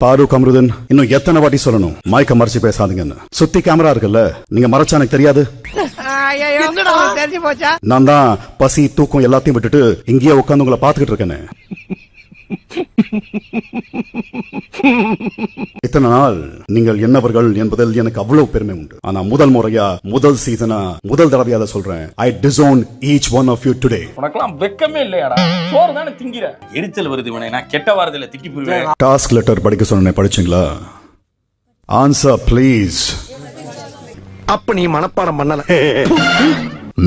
பாரு அம்ருதன் இன்னும் எத்தனை வாட்டி சொல்லணும்? மயக்க மறைச்சு பேசாதீங்கன்னு. சுத்தி கேமரா இருக்குல்ல? நீங்க மறைச்சா எனக்கு தெரியாது ஐயோ தெரிஞ்சு போச்சா? நான் தான் பசி தூக்கம் எல்லாத்தையும் விட்டுட்டு இங்கேயே உட்காந்து உங்களை பாத்துக்கிட்டு இருக்கேன்னு இத்தனை நாள் நீங்கள் என்னவர்கள் என்பதில் எனக்கு அவ்வளவு பெருமை உண்டு. ஆனா முதல் முறையா முதல் சீசனா முதல் தடவையா அதை சொல்றேன். I disown each one of you today உனக்கெல்லாம் வெக்கமே இல்லையாடா. சோறு தானே திங்கிற. எரிச்சல் வருது இவனை. நான் கெட்ட வாரத்துல திக்கி போயிருவேன் டாஸ்க் லெட்டர் படிக்க சொன்னேன் படிச்சீங்களா? ஆன்சர் ப்ளீஸ் அப்ப நீ மனப்பாடம் பண்ணல.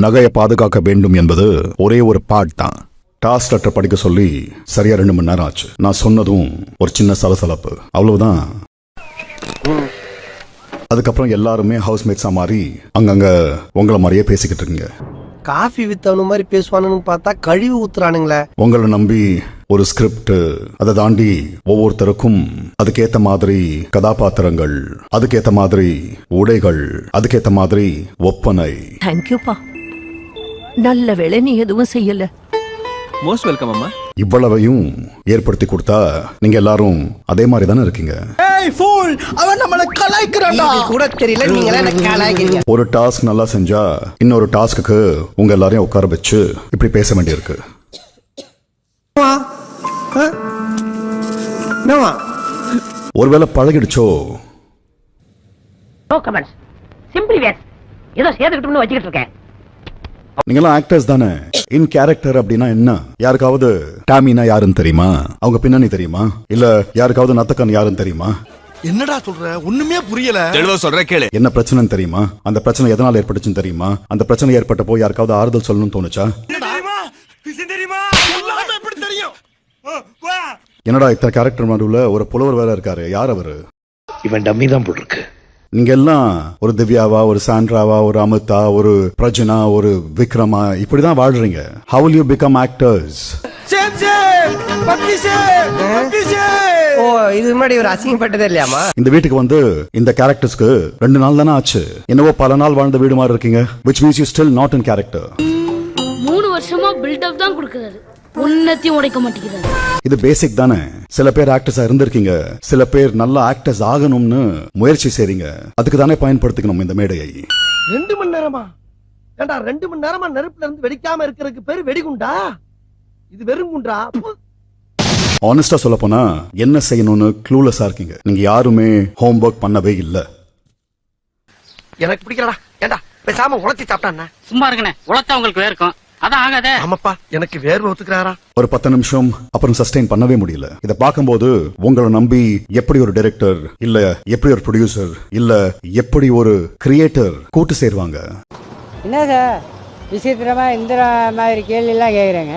நகையை பாதுகாக்க வேண்டும் என்பது ஒரே ஒரு பாட் தான். டாஸ்க் லெட்டர் படிக்க சொல்லி சரியா ரெண்டு மணி நேரம் ஆச்சு. நான் சொன்னதும் ஒரு சின்ன சலசலப்பு. அவ்வளவுதான். அதுக்கப்புறம் எல்லாருமே ஹவுஸ்மேட்ஸா மாறி அங்கங்க உங்களை மாதிரியே பேசிக்கிட்டு இருக்கீங்க. காஃபி வித்தவனு மாதிரி பேசுவானுன்னு பார்த்தா கழிவு ஊத்துறானுங்களே. உங்களை நம்பி ஒரு ஸ்கிரிப்ட் அதை தாண்டி ஒவ்வொருத்தருக்கும் அதுக்கேத்த மாதிரி கதாபாத்திரங்கள் அதுக்கேத்த மாதிரி உடைகள் அதுக்கேத்த மாதிரி ஒப்பனை. தேங்க்யூப்பா நல்ல வேளை நீ எதுவும் செய்யல. மோஸ்ட் வெல்கம் அம்மா இவ்வளவையும் ஏற்படுத்தி கொடுத்தா நீங்க எல்லாரும் அதே மாதிரி தானே இருக்கீங்க உங்களுக்கு கூட தெரியல நீங்க என்ன கலாய்க்கிறீங்க. ஒரு டாஸ்க் நல்லா செஞ்சா இன்னொரு டாஸ்க்கு உங்க எல்லாரையும் உட்கார வச்சு இப்படி பேச வேண்டியிருக்கு? ஒருவேளை பழகிடுச்சோ? நோ கமெண்ட்ஸ் சிம்பிளி வேஸ் ஏதோ சேர்த்துக்கிட்டோம்னு வச்சுக்கிட்டு இருக்கேன். நீங்களாம் ஆக்டர்ஸ் தானே? இன் கேரக்டர் அப்படின்னா என்ன? யாருக்காவது டாமினா யாருன்னு தெரியுமா? அவங்க பின்னணி தெரியுமா? இல்ல யாருக்காவது நத்தக்கன் யாருன்னு தெரியுமா? என்னடா சொல்ற? ஒண்ணுமே புரியல. தெளிவா சொல்ற கேளு. என்ன பிரச்சனைன்னு தெரியுமா? அந்த பிரச்சனை எதனால ஏற்பட்டுச்சுன்னு தெரியுமா? அந்த பிரச்சனை ஏற்பட்டப்போ யாருக்காவது ஆறுதல் சொல்லணும்னு தோணுச்சா? என்னடா? இத்தனை கேரக்டர் நடுவுல ஒரு புலவர் வேற இருக்காரு. யார் அவரு? இவன் டம்மி தான் போட்டிருக்கு நீங்க எல்லாம் ஒரு திவ்யாவா ஒரு சாண்ட்ராவா ஒரு அமிதா ஒரு பிரஜனா ஒரு விக்ரமா இப்படிதான் வாழ்றீங்க. ஹவு யூ பிகம் ஆக்டர்ஸ் ஓ இது முன்னாடி ஒரு அசிங்கப்பட்டதே இல்லையாமா இந்த வீட்டுக்கு வந்து இந்த கேரக்டர்ஸ்க்கு ரெண்டு நாள் தானே ஆச்சு. என்னவோ பல நாள் வாழ்ந்த வீடு மாதிரி இருக்கீங்க which means you still not in character மூணு வருஷமா பில்டப் தான் கொடுக்கறாரு. ஒன்னத்தையும் உடைக்க மாட்டேங்கிறாரு. இது பேசிக் தானே. சில பேர் ஆக்டர்ஸா இருந்திருக்கீங்க. சில பேர் நல்ல ஆக்டர்ஸ் ஆகணும்னு முயற்சி செய்றீங்க. அதுக்கு தானே பயன்படுத்திக்கணும் இந்த மேடையை. ரெண்டு மணி நேரமா? ஏண்டா ரெண்டு மணி நேரமா நெருப்புல இருந்து வெடிக்காம இருக்கிறதுக்கு பேரு வெடிகுண்டா? இது வெறும் குண்டா. ஆனஸ்டா சொல்ல போனா என்ன செய்யணும்னு க்ளூலெஸ்ஸா இருக்கீங்க. நீங்க யாருமே ஹோம்ஒர்க் பண்ணவே இல்ல. எனக்கு பிடிக்கலடா. ஏண்டா பேசாம உழைச்சி சாப்பிட்டாண்ணா சும்மா இருங்கண்ணே உழைச்சா உங்களுக்கு வேர்க்கும். அதான் ஆகாதே ஆமாப்பா எனக்கு வேர்வை ஒத்துக்கிறாரா? ஒரு பத்து நிமிஷம் அப்புறம் சஸ்டெயின் பண்ணவே முடியல. இத பார்க்கும்போது உங்களை நம்பி எப்படி ஒரு டைரக்டர் இல்ல எப்படி ஒரு ப்ரொடியூசர் இல்ல எப்படி ஒரு கிரியேட்டர் கூட்டு சேருவாங்க? என்ன சார் விசித்திரமா இந்த மாதிரி கேள்வி எல்லாம் கேக்குறேங்க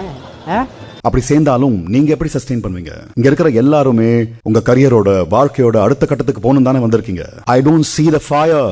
அப்படி சேர்ந்தாலும் நீங்க எப்படி சஸ்டெயின் பண்ணுவீங்க? இங்க இருக்கிற எல்லாருமே உங்க கரியரோட வாழ்க்கையோட அடுத்த கட்டத்துக்கு போகணும் தானே வந்திருக்கீங்க. I don't see the fire.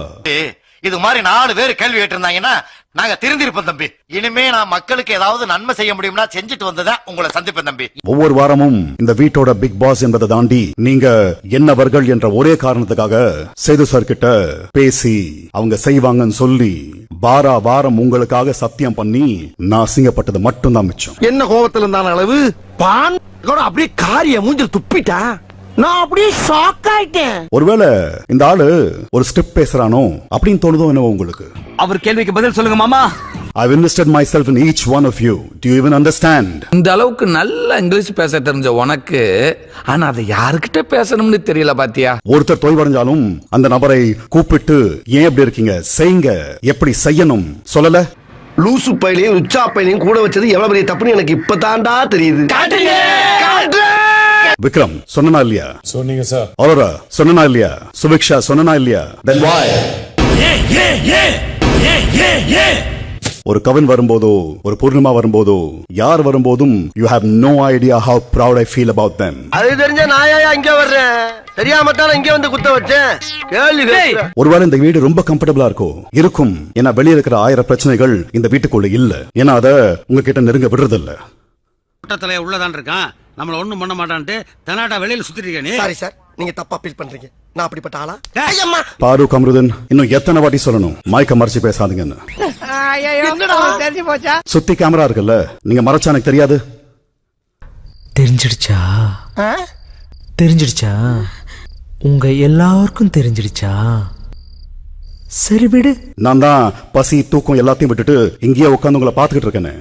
இது மாதிரி நாலு பேர் கேள்வி கேட்டிருந்தாங்கன்னா நாங்க திருந்திருப்போம் தம்பி. இனிமே நான் மக்களுக்கு ஏதாவது நன்மை செய்ய முடியும்னா செஞ்சுட்டு வந்ததான் உங்களை சந்திப்பேன் தம்பி. ஒவ்வொரு வாரமும் இந்த வீட்டோட பிக் பாஸ் என்பதை தாண்டி நீங்க என்னவர்கள் என்ற ஒரே காரணத்துக்காக சேது சார் கிட்ட பேசி அவங்க செய்வாங்கன்னு சொல்லி வாரா வாரம் உங்களுக்காக சத்தியம் பண்ணி நான் அசிங்கப்பட்டது மட்டும்தான் மிச்சம். என்ன கோபத்துல இருந்தான அளவு? பான்? அப்படியே காரிய மூஞ்சில் துப்பிட்டா? நான் அப்படியே ஷாக் ஆயிட்டேன். ஒருவேளை இந்த ஆளு ஒரு ஸ்கிரிப்ட் பேசுறானோ அப்படின்னு தோணுதோ என்னவோ உங்களுக்கு? அவர் கேள்விக்கு பதில் சொல்லுங்க மாமா. I've invested myself in each one of you. Do you even understand? இந்த அளவுக்கு நல்ல இங்கிலீஷ் பேச தெரிஞ்ச உனக்கு ஆனா அதை யாருக்கிட்ட பேசணும்னு தெரியல பாத்தியா? ஒருத்தர் தொய்வடைஞ்சாலும் அந்த நபரை கூப்பிட்டு ஏன் எப்படி இருக்கீங்க? செய்யுங்க. எப்படி செய்யணும்? சொல்லல? லூசு பையிலையும் உச்சா பையிலையும் கூட வச்சது எவ்வளவு பெரிய தப்புன்னு எனக்கு இப்பதான்டா தெரியுது. விக்ரம் சொன்னனா இல்லையா? சொன்னீங்க சார். அரோரா சொன்னனா இல்லையா? சுபிக்ஷா சொன்னனா இல்லையா? Then why? ஒரு கவின் வரும்போதோ ஒரு பூர்ணிமா வரும்போதோ யார் வரும்போதும் you have no idea how proud I feel about them. அது தெரிஞ்ச நாயா இங்க வர்றேன்? தெரியாம தான் இங்க வந்து குத்த வச்சேன். ஒருவேளை இந்த வீடு ரொம்ப கம்ஃபர்டபுளா இருக்கும் இருக்கும். ஏன்னா வெளியே இருக்கிற ஆயிரம் பிரச்சனைகள் இந்த வீட்டுக்குள்ள இல்ல. ஏன்னா அத உங்ககிட்ட நெருங்க விடுறது இல்ல கூட்டத்துல உள்ளதான் இருக்கான். நம்மள ஒண்ணும் பண்ண மாட்டான்ட்டு தனாட்டா வெளியில சுத்திட்டு இருக்க நீ? சாரி சார் நீங்க தப்பா ஃபீல் பண்றீங்க. நான் அப்படிப்பட்ட ஆளா? பாரு அம்ருதன் இன்னும் எத்தனை வாட்டி சொல்லணும்? மயக்க மறைச்சு பேசாதீங்கன்னு. ஐயோ தெரிஞ்சு போச்சா? சுத்தி கேமரா இருக்குல்ல நீங்க மறைச்சா எனக்கு தெரியாது. தெரிஞ்சிடுச்சா? தெரிஞ்சிடுச்சா? உங்க எல்லாருக்கும் தெரிஞ்சிடுச்சா? சரி விடு. நான் தான் பசி தூக்கம் எல்லாத்தையும் விட்டுட்டு இங்கேயே உட்காந்து உங்களை பாத்துக்கிட்டு இருக்கேனே.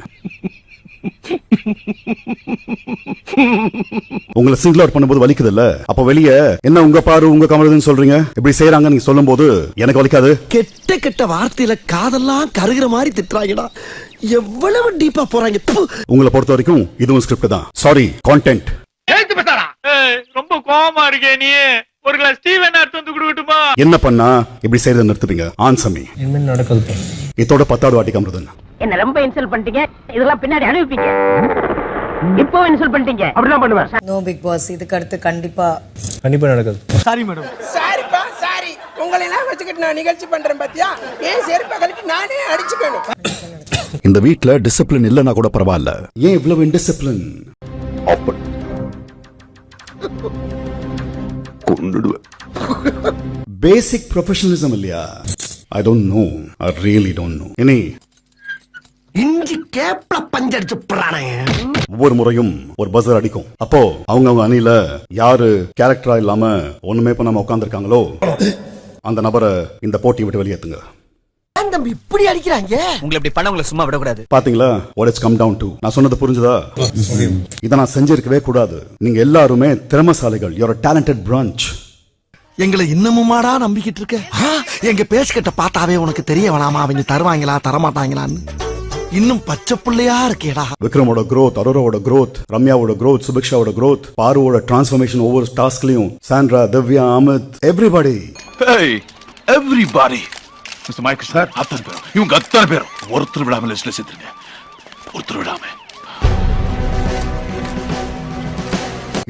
உங்களை சிங்கிள் அவுட் பண்ணும்போது வலிக்குது இல்ல அப்ப வெளியே என்ன உங்க பாரு உங்க கமலுதுன்னு சொல்றீங்க? இப்படி செய்யறாங்க நீங்க சொல்லும் போது எனக்கு வலிக்காது? கெட்ட கெட்ட வார்த்தையில காதெல்லாம் கருகிற மாதிரி திட்டுறாங்கடா. எவ்வளவு டீப்பா போறாங்க. உங்களை பொறுத்த வரைக்கும் இதுவும் ஸ்கிரிப்ட் தான். சாரி கான்டென்ட் ரொம்ப கோவமா இருக்கே நீ. ஒரு கிளாஸ் டீ வேணா எடுத்து வந்து கொடுக்கட்டுமா என்ன பண்ணா? இப்படி செய்யறதை நிறுத்துவீங்க ஆன்சமி இனிமேல் நடக்காது? இதோட பத்தாவது வாட்டி கமருதன் என்ன ரொம்ப இன்சல்ட் பண்ணிட்டீங்க. இதெல்லாம் பின்னாடி அனுப்பிப்பீங்க இப்போ இன்சல்ட் பண்ணிட்டீங்க. அப்படிதான் பண்ணுவேன். நோ பிக் பாஸ் இதுக்கு அடுத்து கண்டிப்பா கண்டிப்பா நடக்காது. சாரிப்பா சாரி உங்களை எல்லாம் வச்சுக்கிட்டு நான் நிகழ்ச்சி பண்றேன் பாத்தியா? ஏன் செருப்பை கழட்டி நானே அடிச்சுக்கணும். இந்த வீட்ல டிசிப்ளின் இல்லைன்னா கூட பரவாயில்ல. ஏன் இவ்வளவு இன்டிசிப்ளின் பேசிக் ப்ரொஃபஷனலிசம் இல்லையா? I don't know I really don't know இனி இஞ்சி கேப்ல பஞ்சடிச்சு போறானே ஒவ்வொரு முறையும் ஒரு பஸ்ஸர் அடிக்கும். அப்போ அவங்க அவங்க அணியில யாரு கேரக்டரா இல்லாம ஒண்ணுமே பண்ணாம உட்கார்ந்திருக்காங்களோ அந்த நபரை இந்த போட்டியை விட்டு வெளியேத்துங்க. ஏன் தம்பி இப்படி அடிக்கிறாங்க? உங்களை இப்படி பண்ண உங்களை சும்மா விடக்கூடாது. பாத்தீங்களா? What it's come down to. நான் சொன்னது புரிஞ்சுதா? இதை நான் செஞ்சிருக்கவே கூடாது. நீங்க எல்லாருமே திறமசாலிகள். You're a talented branch. எங்களை இன்னமுமாடா நம்பிக்கிட்டு இருக்க? எங்க பேசிக்கிட்ட பார்த்தாவே உனக்கு தெரிய வேணாமா? அவங்க தருவாங்களா தரமாட்டாங்களான்னு. இன்னும் பச்சை புள்ளையா இருக்கேடா. விக்ரமோட growth அரோராவோட growth ரம்யாவோட growth சுபிக்ஷாவோட growth பாருவோட டிரான்ஸ்ஃபர்மேஷன் ஒவ்வொரு டாஸ்க்லயும் Sandra Divya Amit everybody everybody mister Michael sir அத்தனை பேரும். இவங்க அத்தனை பேரும். ஒருத்தர் விடாம லிஸ்ட்ல சேர்த்துருங்க. ஒருத்தர் விடாம.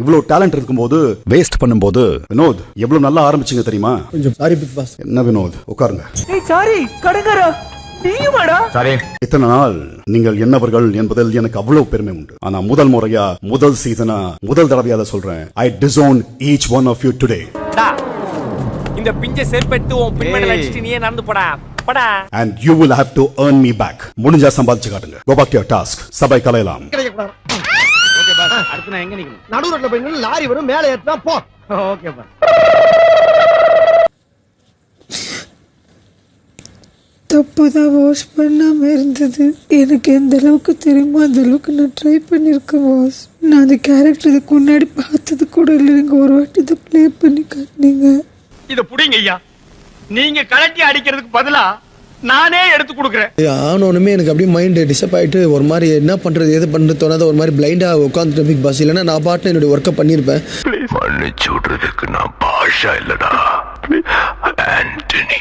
இவ்வளவு டேலண்ட் இருக்கும்போது வேஸ்ட் பண்ணும்போது வினோத் எவ்வளவு நல்லா ஆரம்பிச்சீங்க தெரியுமா? கொஞ்சம் சாரி பிக் பாஸ் என்ன வினோத்? உட்காருங்க. சாரி கடங்கரா இத்தனை நாள் நீங்கள் என்னவர்கள் என்பதில் எனக்கு அவ்வளவு பெருமை உண்டு. ஆனா முதல் முறையா முதல் சீசனா முதல் தடவையா அதை சொல்றேன் I disown each one of you today இந்த பிஞ்ச செருப்பெடுத்து உன் பின்மேல அடிச்சிட்டு நீயே நடந்து போடா. படா. And you will have to earn முடிஞ்சா சம்பாதிச்சு காட்டுங்க. Go back to your task சபை கலையலாம். அடுத்து நான் எங்க நிக்கணும்? நடு ரோட்ல போய் லாரி வரும் மேலே ஏற்றா போ. ஓகேப்பா தப்பு தான் வாஷ் பண்ணாம இருந்தது. எனக்கு எந்த அளவுக்கு தெரியுமோ அந்த அளவுக்கு நான் ட்ரை பண்ணியிருக்கேன் வாஷ் நான் அந்த கேரக்டர் இதுக்கு முன்னாடி பார்த்தது கூட இல்லை. நீங்க ஒரு வாட்டி இதை ப்ளே பண்ணி காட்டினீங்க. இத புடிங்க ஐயா. நீங்க கலட்டி அடிக்கிறதுக்கு பதிலா நானே எடுத்து கொடுக்குறேன். ஆனோனுமே எனக்கு அப்படியே மைண்ட் டிஸ்டர்ப் ஆயிட்டு ஒரு மாதிரி என்ன பண்றது எது பண்றது தோணாத ஒரு மாதிரி பிளைண்டா உட்காந்துட்டு பிக் பாஸ் இல்லைன்னா நான் பாட்டு என்னுடைய ஒர்க்கை பண்ணியிருப்பேன் மன்னிச்சு விடுறதுக்கு நான் பாஷா இல்லடா. ஆண்டனி.